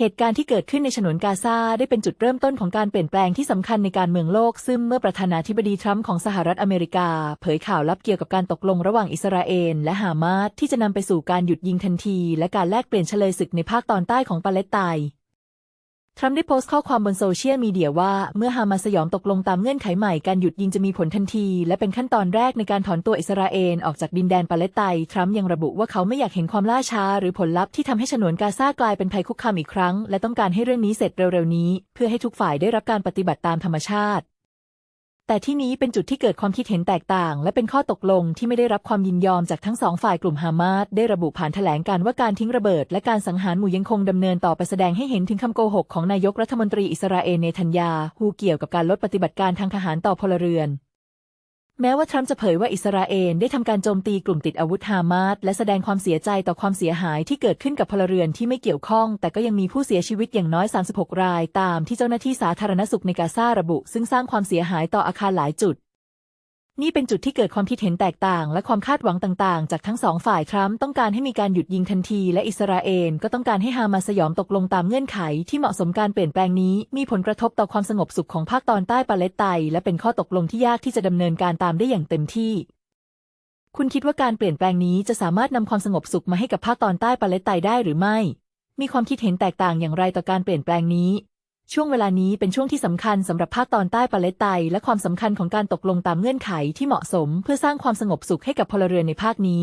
เหตุการณ์ที่เกิดขึ้นในฉนวนกาซาได้เป็นจุดเริ่มต้นของการเปลี่ยนแปลงที่สำคัญในการเมืองโลก ซึ่งเมื่อประธานาธิบดีทรัมป์ของสหรัฐอเมริกา เผยข่าวลับเกี่ยวกับการตกลงระหว่างอิสราเอลและฮามาสที่จะนำไปสู่การหยุดยิงทันที และการแลกเปลี่ยนเฉลยศึกในภาคตอนใต้ของปาเลสไตน์ ทรัมป์ได้โพสต์ข้อความบนโซเชียลมีเดียว่า เมื่อฮามาสยอมตกลงตามเงื่อนไขใหม่การหยุดยิงจะมีผลทันที และเป็นขั้นตอนแรกในการถอนตัวอิสราเอลออกจากดินแดนปาเลสไตน์ทรัมป์ยังระบุว่าเขาไม่อยากเห็นความล่าช้า หรือผลลัพธ์ที่ทำให้ฉนวนกาซากลายเป็นภัยคุกคามอีกครั้ง และต้องการให้เรื่องนี้เสร็จเร็วๆนี้ เพื่อให้ทุกฝ่ายได้รับการปฏิบัติตามธรรมชาติ แต่ที่นี้เป็นจุดที่เกิดความคิดเห็นแตกต่าง และเป็นข้อตกลงที่ไม่ได้รับความยินยอมจากทั้งสองฝ่ายกลุ่มฮามาสได้ระบุผ่านแถลงการว่าการทิ้งระเบิด และการสังหารหมู่ยังคงดำเนินต่อไปแสดงให้เห็นถึงคำโกหกของนายกรัฐมนตรีอิสราเอลเนทันยาฮูเกี่ยวกับการลดปฏิบัติการทางทหารต่อพลเรือน แม้ว่าทรัมป์จะเผยว่าอิสราเอลได้ทำการโจมตีกลุ่มติดอาวุธฮามาสและแสดงความเสียใจต่อความเสียหายที่เกิดขึ้นกับพลเรือนที่ไม่เกี่ยวข้อง แต่ก็ยังมีผู้เสียชีวิตอย่างน้อย 36 ราย ตามที่เจ้าหน้าที่สาธารณสุขในกาซาระบุ ซึ่งสร้างความเสียหายต่ออาคารหลายจุด นี่เป็นจุดที่เกิดความคิดเห็นแตกต่าง และความคาดหวังต่างๆ จากทั้งสองฝ่ายทรัมป์ต้องการให้มีการหยุดยิงทันที และอิสราเอลก็ต้องการให้ฮามาสยอมตกลงตามเงื่อนไข ที่เหมาะสมการเปลี่ยนแปลงนี้ มีผลกระทบต่อความสงบสุขของภาคตอนใต้ปาเลสไตน์และเป็นข้อตกลงที่ยากที่จะดำเนินการตามได้อย่างเต็มที่ คุณคิดว่าการเปลี่ยนแปลงนี้จะสามารถนำความสงบสุขมาให้กับภาคตอนใต้ปาเลสไตน์ได้หรือไม่ มีความคิดเห็นแตกต่างอย่างไรต่อการเปลี่ยนแปลงนี้ ช่วงเวลานี้เป็นช่วงที่สำคัญสำหรับภาคตอนใต้ปาเลสไตน์และความสำคัญของการตกลงตามเงื่อนไขที่เหมาะสม เพื่อสร้างความสงบสุขให้กับพลเรือนในภาคนี้